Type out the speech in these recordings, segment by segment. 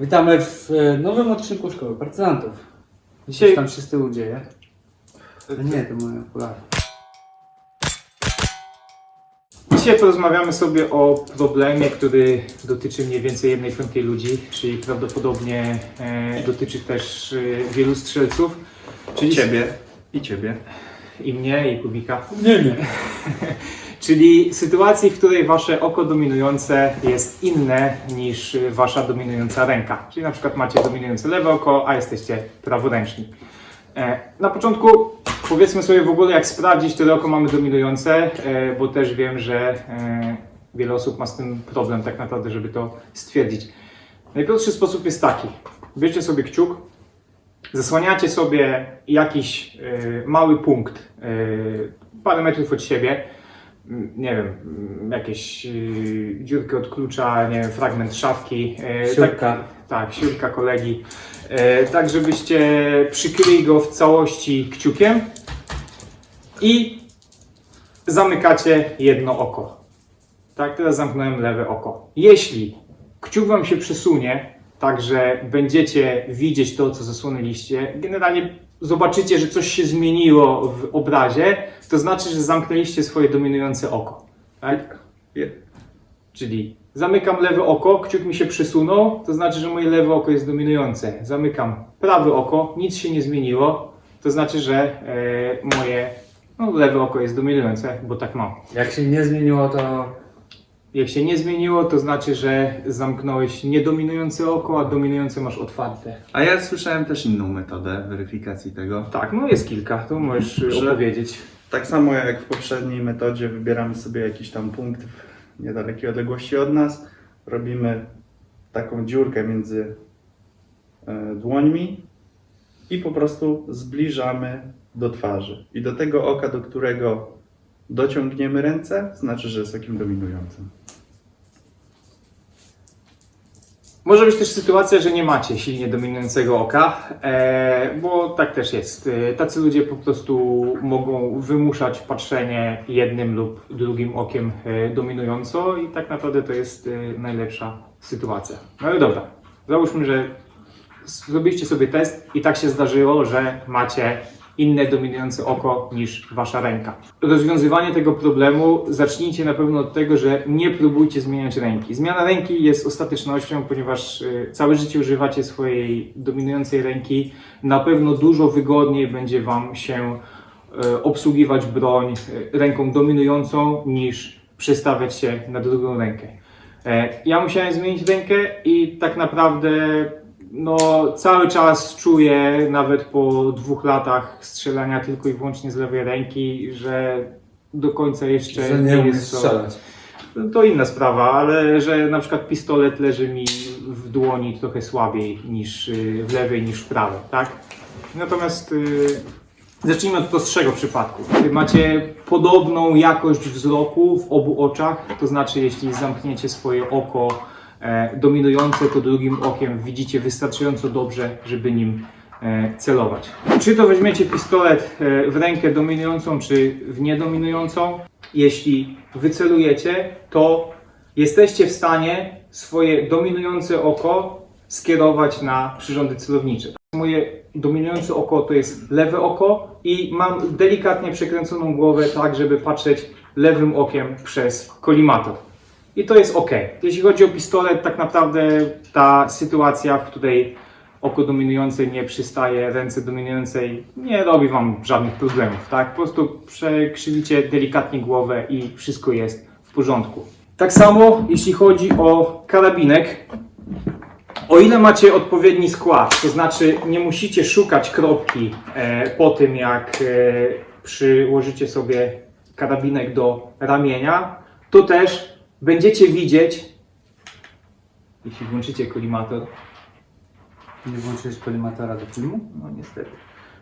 Witamy w e, nowym odcinku Szkoły Partyzantów. Dzisiaj Dzisiaj- tam się z tyłu dzieje. Ale nie, to moje okulary. Dzisiaj porozmawiamy sobie o problemie, który dotyczy mniej więcej jednej piątej ludzi, czyli prawdopodobnie e, dotyczy też e, wielu strzelców, czyli Ciebie i ciebie. i mnie, i Kubika. Nie, nie. Czyli sytuacji, w której wasze oko dominujące jest inne niż wasza dominująca ręka. Czyli na przykład macie dominujące lewe oko, a jesteście praworęczni. E, Na początku powiedzmy sobie w ogóle, jak sprawdzić, które oko mamy dominujące, e, bo też wiem, że e, wiele osób ma z tym problem tak naprawdę, żeby to stwierdzić. Najprostszy sposób jest taki. Bierzcie sobie kciuk, zasłaniacie sobie jakiś mały punkt, parę metrów od siebie, nie wiem, jakieś y, dziurkę od klucza, nie wiem, fragment szafki. e, Siurka. Tak, tak, siurka kolegi. E, tak, żebyście przykryli go w całości kciukiem i zamykacie jedno oko. Tak, teraz zamknąłem lewe oko. Jeśli kciuk Wam się przesunie, tak że będziecie widzieć to, co zasłonęliście, generalnie zobaczycie, że coś się zmieniło w obrazie, to znaczy, że zamknęliście swoje dominujące oko. Tak? Czyli zamykam lewe oko, kciuk mi się przesunął, to znaczy, że moje lewe oko jest dominujące. Zamykam prawe oko, nic się nie zmieniło, to znaczy, że e, moje no, lewe oko jest dominujące, bo tak mam. Jak się nie zmieniło, to Jak się nie zmieniło, to znaczy, że zamknąłeś niedominujące oko, a dominujące masz otwarte. A ja słyszałem też inną metodę weryfikacji tego. Tak, no jest kilka, to możesz Że- opowiedzieć. Tak samo jak w poprzedniej metodzie wybieramy sobie jakiś tam punkt w niedalekiej odległości od nas, robimy taką dziurkę między e, dłońmi i po prostu zbliżamy do twarzy. I do tego oka, do którego dociągniemy ręce, znaczy, że jest okiem dominującym. Może być też sytuacja, że nie macie silnie dominującego oka, e, bo tak też jest. E, tacy ludzie po prostu mogą wymuszać patrzenie jednym lub drugim okiem e, dominująco i tak naprawdę to jest najlepsza sytuacja. No ale dobra, załóżmy, że zrobiliście sobie test i tak się zdarzyło, że macie inne dominujące oko niż wasza ręka. Rozwiązywanie tego problemu zacznijcie na pewno od tego, że nie próbujcie zmieniać ręki. Zmiana ręki jest ostatecznością, ponieważ y, całe życie używacie swojej dominującej ręki. Na pewno dużo wygodniej będzie wam się y, obsługiwać broń y, ręką dominującą niż przestawiać się na drugą rękę. E, Ja musiałem zmienić rękę i tak naprawdę no, cały czas czuję, nawet po dwóch latach strzelania tylko i wyłącznie z lewej ręki, że do końca jeszcze że nie umiesz jest to. strzelać. To inna sprawa, ale że na przykład pistolet leży mi w dłoni trochę słabiej niż y, w lewej niż w prawej, tak? Natomiast y, zacznijmy od prostszego przypadku. Macie podobną jakość wzroku w obu oczach, to znaczy jeśli zamkniecie swoje oko dominujące, to drugim okiem widzicie wystarczająco dobrze, żeby nim e, celować. Czy to weźmiecie pistolet e, w rękę dominującą, czy w niedominującą, jeśli wycelujecie, to jesteście w stanie swoje dominujące oko skierować na przyrządy celownicze. Moje dominujące oko to jest lewe oko i mam delikatnie przekręconą głowę tak, żeby patrzeć lewym okiem przez kolimator. I to jest ok. Jeśli chodzi o pistolet, tak naprawdę ta sytuacja, w której oko dominujące nie przystaje ręce dominującej, nie robi Wam żadnych problemów. Tak? Po prostu przekrzywicie delikatnie głowę i wszystko jest w porządku. Tak samo jeśli chodzi o karabinek, o ile macie odpowiedni skład, to znaczy nie musicie szukać kropki e, po tym, jak e, przyłożycie sobie karabinek do ramienia, to też będziecie widzieć, jeśli włączycie kolimator, Nie włączyłeś kolimatora do filmu? no niestety,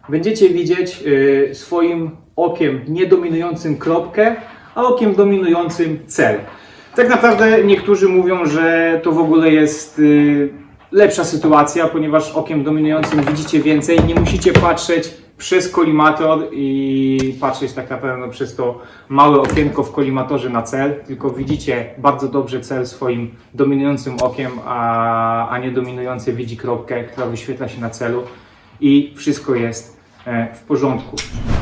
będziecie widzieć e, swoim okiem niedominującym kropkę, a okiem dominującym cel. Tak naprawdę niektórzy mówią, że to w ogóle jest y, lepsza sytuacja, ponieważ okiem dominującym widzicie więcej, nie musicie patrzeć przez kolimator i patrzeć tak naprawdę przez to małe okienko w kolimatorze na cel, tylko widzicie bardzo dobrze cel swoim dominującym okiem, a, a nie dominujący widzi kropkę, która wyświetla się na celu i wszystko jest e, w porządku.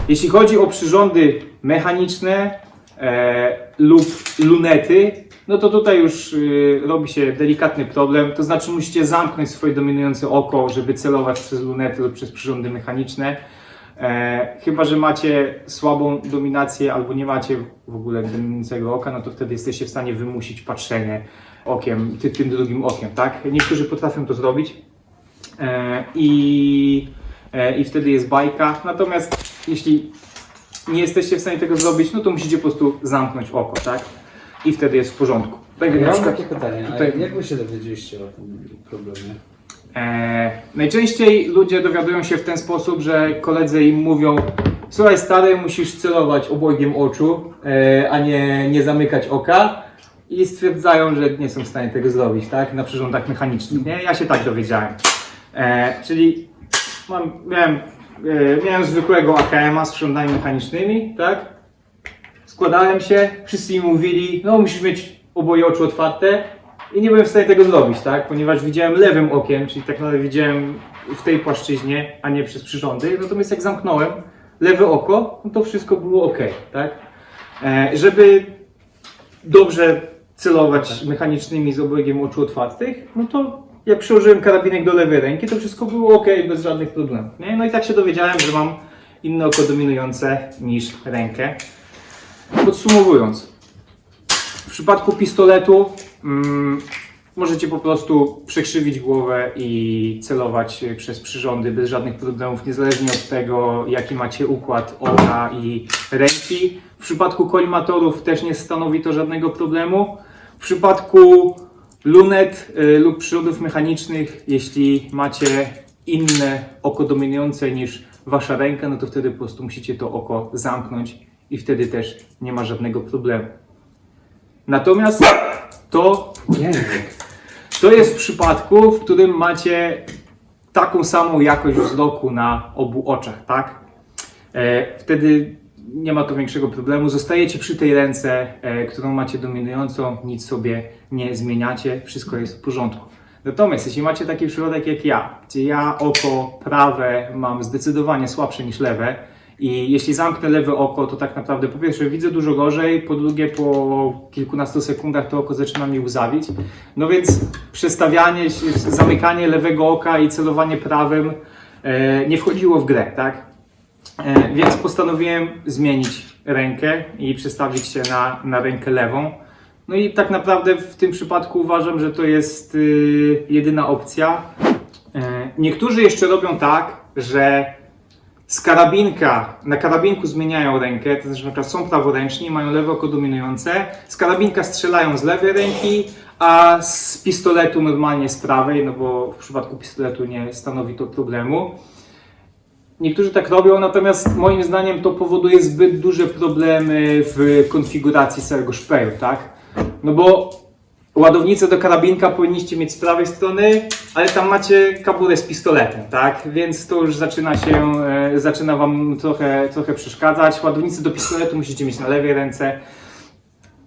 Jeśli chodzi o przyrządy mechaniczne e, lub lunety, no to tutaj już y, robi się delikatny problem, to znaczy musicie zamknąć swoje dominujące oko, żeby celować przez lunety lub przez przyrządy mechaniczne. E, chyba, że macie słabą dominację albo nie macie w ogóle dominującego oka, no to wtedy jesteście w stanie wymusić patrzenie okiem, ty, tym drugim okiem, tak? Niektórzy potrafią to zrobić e, i, e, i wtedy jest bajka. Natomiast jeśli nie jesteście w stanie tego zrobić, no to musicie po prostu zamknąć oko, tak? I wtedy jest w porządku. Tak jak Ja na mam przykład takie pytanie, a tutaj- jak wy się dowiedzieliście o tym problemie? E, najczęściej ludzie dowiadują się w ten sposób, że koledzy im mówią Słuchaj stary, musisz celować obojgiem oczu, e, a nie, nie zamykać oka i stwierdzają, że nie są w stanie tego zrobić, tak? Na przyrządach mechanicznych, nie? Ja się tak dowiedziałem. E, czyli mam, miałem, e, miałem zwykłego AKM-a z przyrządami mechanicznymi, tak? Składałem się, wszyscy mi mówili, no musisz mieć oboje oczu otwarte i nie byłem w stanie tego zrobić, tak? Ponieważ widziałem lewym okiem, czyli tak naprawdę widziałem w tej płaszczyźnie, a nie przez przyrządy. Natomiast jak zamknąłem lewe oko, no to wszystko było ok, tak? E, żeby dobrze celować mechanicznymi z obojgiem oczu otwartych, no to jak przyłożyłem karabinek do lewej ręki, to wszystko było ok, bez żadnych problemów. Nie? No i tak się dowiedziałem, że mam inne oko dominujące niż rękę. Podsumowując, w przypadku pistoletu mm, możecie po prostu przekrzywić głowę i celować przez przyrządy bez żadnych problemów, niezależnie od tego, jaki macie układ oka i ręki. W przypadku kolimatorów też nie stanowi to żadnego problemu. W przypadku lunet y, lub przyrządów mechanicznych, jeśli macie inne oko dominujące niż wasza ręka, no to wtedy po prostu musicie to oko zamknąć i wtedy też nie ma żadnego problemu. Natomiast to, Język. to jest w przypadku, w którym macie taką samą jakość wzroku na obu oczach, tak? E, wtedy nie ma to większego problemu. Zostajecie przy tej ręce, e, którą macie dominującą, nic sobie nie zmieniacie, wszystko jest w porządku. Natomiast jeśli macie taki przypadek jak ja, gdzie ja oko prawe mam zdecydowanie słabsze niż lewe i jeśli zamknę lewe oko, to tak naprawdę po pierwsze widzę dużo gorzej, po drugie po kilkunastu sekundach to oko zaczyna mi łzawić. No więc przestawianie, zamykanie lewego oka i celowanie prawym e, nie wchodziło w grę, tak? E, więc postanowiłem zmienić rękę i przestawić się na, na rękę lewą. No i tak naprawdę w tym przypadku uważam, że to jest y, jedyna opcja. E, niektórzy jeszcze robią tak, że z karabinka, na karabinku zmieniają rękę, to znaczy na przykład są praworęczni, mają lewe oko dominujące, z karabinka strzelają z lewej ręki, a z pistoletu normalnie z prawej, no bo w przypadku pistoletu nie stanowi to problemu. Niektórzy tak robią, natomiast moim zdaniem to powoduje zbyt duże problemy w konfiguracji całego szpeju, tak? No bo ładownicę do karabinka powinniście mieć z prawej strony, ale tam macie kaburę z pistoletem, tak? Więc to już zaczyna się, e, zaczyna wam trochę, trochę przeszkadzać. Ładownicę do pistoletu musicie mieć na lewej ręce.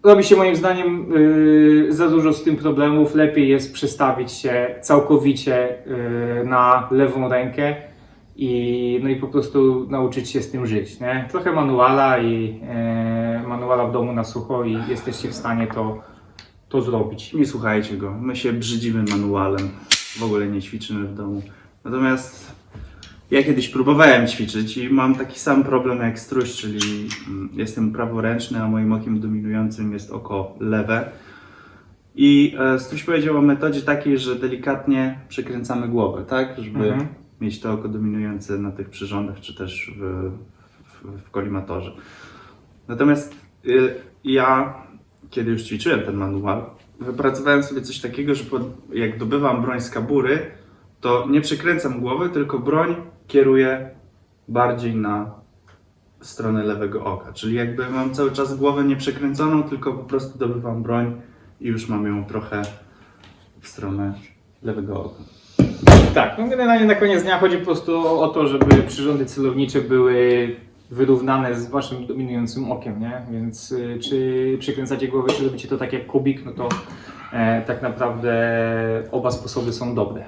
Robi się moim zdaniem yy, za dużo z tym problemów. Lepiej jest przestawić się całkowicie yy, na lewą rękę i, no i po prostu nauczyć się z tym żyć. Nie? Trochę manuala i manuala w domu na sucho i jesteście w stanie to, to zrobić. Nie słuchajcie go. My się brzydzimy manualem. W ogóle nie ćwiczymy w domu. Natomiast ja kiedyś próbowałem ćwiczyć i mam taki sam problem jak struś, czyli mm, jestem praworęczny, a moim okiem dominującym jest oko lewe. I e, struś powiedział o metodzie takiej, że delikatnie przekręcamy głowę, tak? Żeby Mhm. mieć to oko dominujące na tych przyrządach, czy też w, w, w kolimatorze. Natomiast y, ja, kiedy już ćwiczyłem ten manual, wypracowałem sobie coś takiego, że pod, jak dobywam broń z kabury, to nie przekręcam głowy, tylko broń kieruję bardziej na stronę lewego oka. Czyli jakby mam cały czas głowę nieprzekręconą, tylko po prostu dobywam broń i już mam ją trochę w stronę lewego oka. Tak, no generalnie na koniec dnia chodzi po prostu o to, żeby przyrządy celownicze były wyrównane z waszym dominującym okiem, nie? Więc y, czy przykręcacie głowę, czy robicie to tak jak kubik, no to e, tak naprawdę oba sposoby są dobre.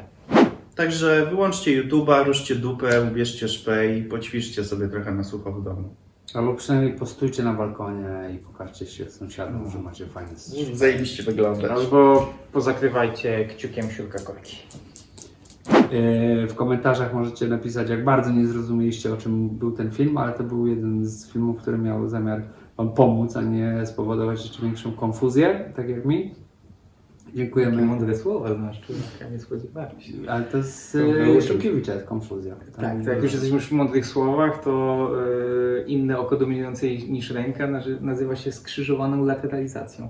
Także wyłączcie YouTube'a, ruszcie dupę, ubierzcie szpej i poćwiczcie sobie trochę na sucho w domu. Albo przynajmniej postójcie na balkonie i pokażcie się sąsiadom, że macie fajne. Zajebiście wyglądać. Albo pozakrywajcie kciukiem siurka korki. Yy, W komentarzach możecie napisać, jak bardzo nie zrozumieliście, o czym był ten film, ale to był jeden z filmów, który miał zamiar Wam pomóc, a nie spowodować jeszcze większą konfuzję, tak jak mi. Dziękujemy. mądre słowa znasz, człowieka, nie spodziewałem się. Ale to z yy, użyj. Szybkiewicza jest konfuzja. Tak, Tam- to jak już jesteśmy przy mądrych słowach, to e, inne oko dominujące niż ręka nazy- nazywa się skrzyżowaną lateralizacją.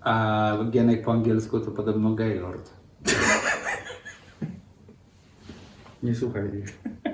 A Gienek po angielsku to podobno Gaylord. Nie słuchaj ich.